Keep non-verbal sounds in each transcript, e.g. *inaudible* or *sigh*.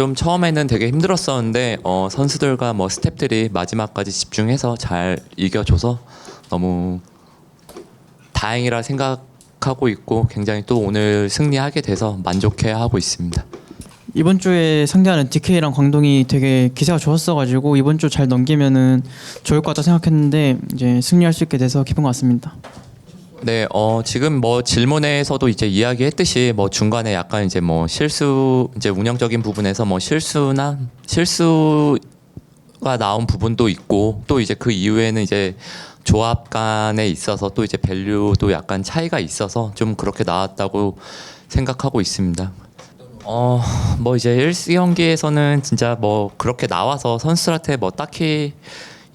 좀 처음에는 되게 힘들었었는데 어, 선수들과 뭐 스태프들이 마지막까지 집중해서 잘 이겨줘서 너무 다행이라 생각하고 있고 굉장히 또 오늘 승리하게 돼서 만족해 하고 있습니다. 이번 주에 상대하는 DK랑 광동이 되게 기세가 좋았어가지고 이번 주 잘 넘기면은 좋을 것 같다 생각했는데 이제 승리할 수 있게 돼서 기쁜 것 같습니다. 네, 어, 지금 뭐 질문에서도 이제 이야기했듯이 뭐 중간에 약간 이제 뭐 실수, 이제 운영적인 부분에서 뭐 실수나 실수가 나온 부분도 있고 또 이제 그 이후에는 이제 조합 간에 있어서 또 이제 밸류도 약간 차이가 있어서 좀 그렇게 나왔다고 생각하고 있습니다. 어, 뭐 이제 1경기에서는 진짜 뭐 그렇게 나와서 선수들한테 뭐 딱히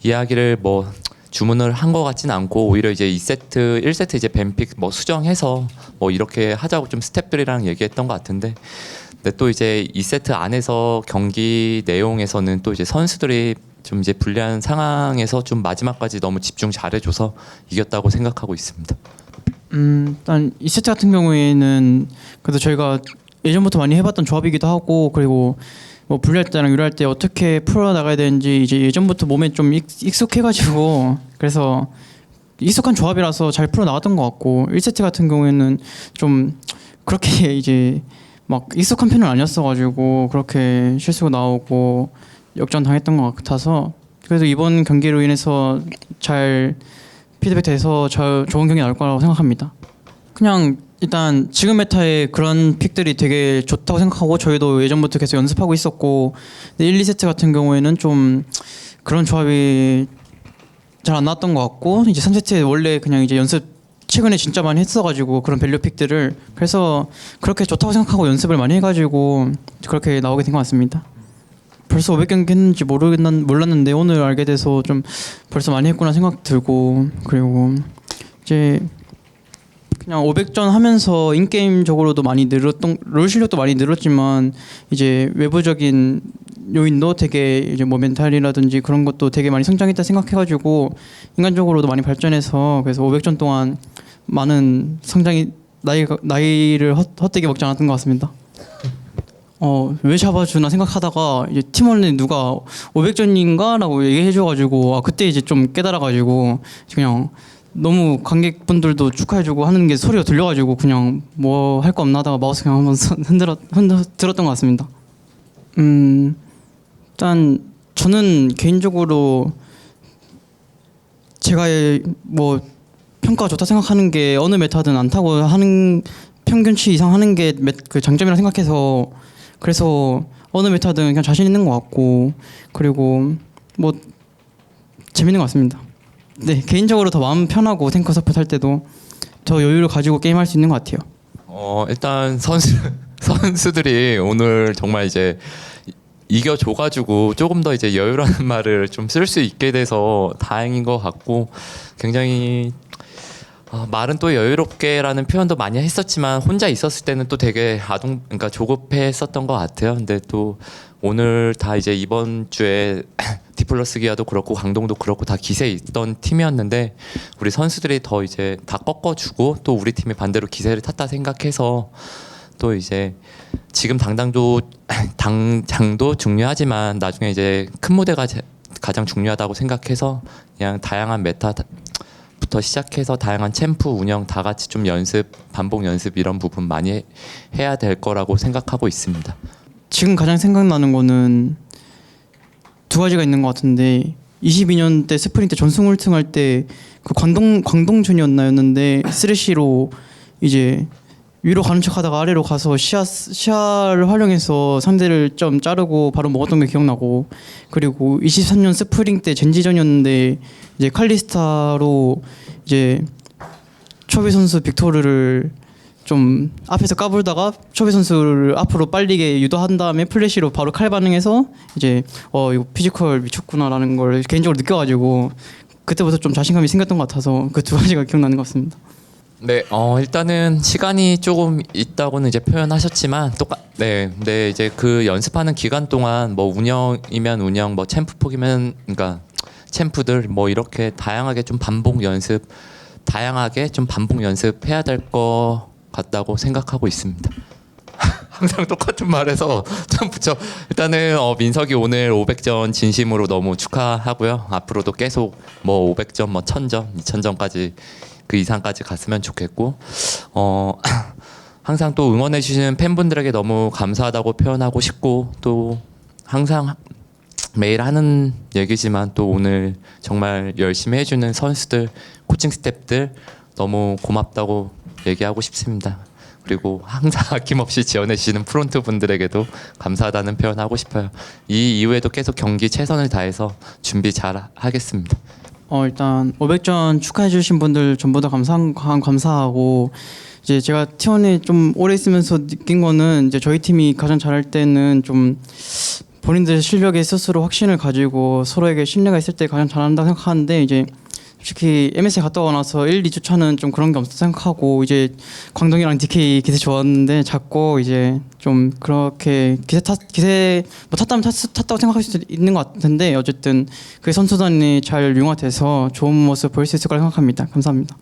이야기를 뭐 주문을 한 것 같진 않고 오히려 이제 2세트, 1세트 이제 뱀픽 뭐 수정해서 뭐 이렇게 하자고 좀 스탭들이랑 얘기했던 것 같은데 근데 또 이제 2세트 안에서 경기 내용에서는 또 이제 선수들이 좀 이제 불리한 상황에서 좀 마지막까지 너무 집중 잘해줘서 이겼다고 생각하고 있습니다. 음, 일단 이 세트 같은 경우에는 그래도 저희가 예전부터 많이 해봤던 조합이기도 하고 그리고 뭐 분리할 때랑 유리할 때 어떻게 풀어 나가야 되는지 이제 예전부터 몸에 좀 익, 익숙해가지고 *laughs* 그래서 익숙한 조합이라서 잘 풀어 나갔던 것 같고 1세트 같은 경우에는 좀 그렇게 *laughs* 이제 막 익숙한 편은 아니었어가지고 그렇게 실수가 나오고 역전 당했던 것 같아서 그래도 이번 경기로 인해서 잘 피드백 돼서 저 좋은 경기 나올 거라고 생각합니다. 그냥 일단 지금 메타에 그런 픽들이 되게 좋다고 생각하고 저희도 예전부터 계속 연습하고 있었고 근데 1, 2세트 같은 경우에는 좀 그런 조합이 잘 안 나왔던 것 같고 이제 3세트에 원래 그냥 이제 연습 최근에 진짜 많이 했어가지고 그런 밸류 픽들을 그래서 그렇게 좋다고 생각하고 연습을 많이 해가지고 그렇게 나오게 된 것 같습니다. 벌써 500경기 했는지 모르겠는 몰랐는데 오늘 알게 돼서 좀 벌써 많이 했구나 생각 들고 그리고 이제 그냥 500전 하면서 인게임적으로도 많이 늘었던 롤 실력도 많이 늘었지만 이제 외부적인 요인도 되게 이제 뭐 멘탈이라든지 그런 것도 되게 많이 성장했다 생각해가지고 인간적으로도 많이 발전해서 그래서 500전 동안 많은 성장이 나이 나이를 헛, 헛되게 먹지 않았던 것 같습니다. 어왜 잡아주나 생각하다가 이제 팀원에 누가 500전인가라고 얘기해줘가지고 아 그때 이제 좀 깨달아가지고 그냥 너무 관객분들도 축하해주고 하는 게 소리가 들려가지고 그냥 뭐 할 거 없나 하다가 마우스 그냥 한번 손- *laughs* 흔들어 흔들 들었던 것 같습니다. 음 일단 저는 개인적으로 제가 뭐 평가 좋다 생각하는 게 어느 메타든 안 타고 하는 평균치 이상 하는 게 그 장점이라 생각해서 그래서 어느 메타든 그냥 자신 있는 것 같고 그리고 뭐 재밌는 것 같습니다. 네 개인적으로 더 마음 편하고 탱커 서포트 할 때도 더 여유를 가지고 게임할 수 있는 것 같아요. 어 일단 선수 *laughs* 선수들이 오늘 정말 이제 이- 이겨줘가지고 조금 더 이제 여유라는 *laughs* 말을 좀 쓸 수 있게 돼서 다행인 것 같고 굉장히 어, 말은 또 여유롭게라는 표현도 많이 했었지만 혼자 있었을 때는 또 되게 아동 그러니까 조급했었던 것 같아요. 근데 또 오늘 다 이제 이번 주에 *laughs* 디플러스 기아도 그렇고 강동도 그렇고 다 기세 있던 팀이었는데 우리 선수들이 더 이제 다 꺾어주고 또 우리 팀이 반대로 기세를 탔다 생각해서 또 이제 지금 당당도 *laughs* 당장도 중요하지만 나중에 이제 큰 무대가 제- 가장 중요하다고 생각해서 그냥 다양한 메타 부터 시작해서 다양한 챔프 운영 다 같이 좀 연습 반복 연습 이런 부분 많이 해- 해야 될 거라고 생각하고 있습니다. 지금 가장 생각나는 거는 두 가지가 있는 것 같은데 22년 때 스프린트 전승 홀등 할때 그 광동 광동준이었나였는데 쓰레쉬로 이제 위로 가는 척하다가 아래로 가서 시야 시야를 활용해서 상대를 좀 자르고 바로 먹었던 게 기억나고 그리고 23년 스프링 때 젠지전이었는데 이제 칼리스타로 이제 초비 선수 빅토르를 좀 앞에서 까불다가 초비 선수를 앞으로 빨리게 유도한 다음에 플래시로 바로 칼 반응해서 이제 어 이거 피지컬 미쳤구나라는 걸 개인적으로 느껴가지고 그때부터 좀 자신감이 생겼던 것 같아서 그 두 가지가 기억나는 것 같습니다. 네, 어 일단은 시간이 조금 있다고는 이제 표현하셨지만 똑같 네, 네 이제 그 연습하는 기간 동안 뭐 운영이면 운영, 뭐 챔프 폭이면 그러니까 챔프들 뭐 이렇게 다양하게 좀 반복 연습, 다양하게 좀 반복 연습해야 될 것 같다고 생각하고 있습니다. *laughs* 항상 똑같은 말해서 좀 붙여. 일단은 어, 민석이 오늘 500전 진심으로 너무 축하하고요. 앞으로도 계속 뭐 500전, 뭐 1000전, 2000전까지 그 이상까지 갔으면 좋겠고 어 *clears throat* 항상 또 응원해 주시는 팬분들에게 너무 감사하다고 표현하고 싶고 또 항상 매일 하는 얘기지만 또 오늘 정말 열심히 해주는 선수들, 코칭 스태프들 너무 고맙다고 얘기하고 싶습니다. 그리고 항상 *laughs* 아낌없이 지원해 주시는 프론트 분들에게도 감사하다는 표현하고 싶어요. 이 이후에도 계속 경기 최선을 다해서 준비 잘 하겠습니다. 어 일단 500전 축하해 주신 분들 전부 다 감사 감사하고 이제 제가 T1에 좀 오래 있으면서 느낀 거는 이제 저희 팀이 가장 잘할 때는 좀 본인들 실력에 스스로 확신을 가지고 서로에게 신뢰가 있을 때 가장 잘한다고 생각하는데 이제 솔직히 MS에 갔다 나서 1, 2주 차는 좀 그런 게 없다 생각하고 이제 광동이랑 DK 기세 좋았는데 자꾸 이제 좀 그렇게 기세 탔 기세 뭐 탔다면 탔, 탔다고 생각할 수 있는 것 같은데 어쨌든 그 선수단이 잘 융화돼서 좋은 모습 보일 수 있을 거라 생각합니다. 감사합니다.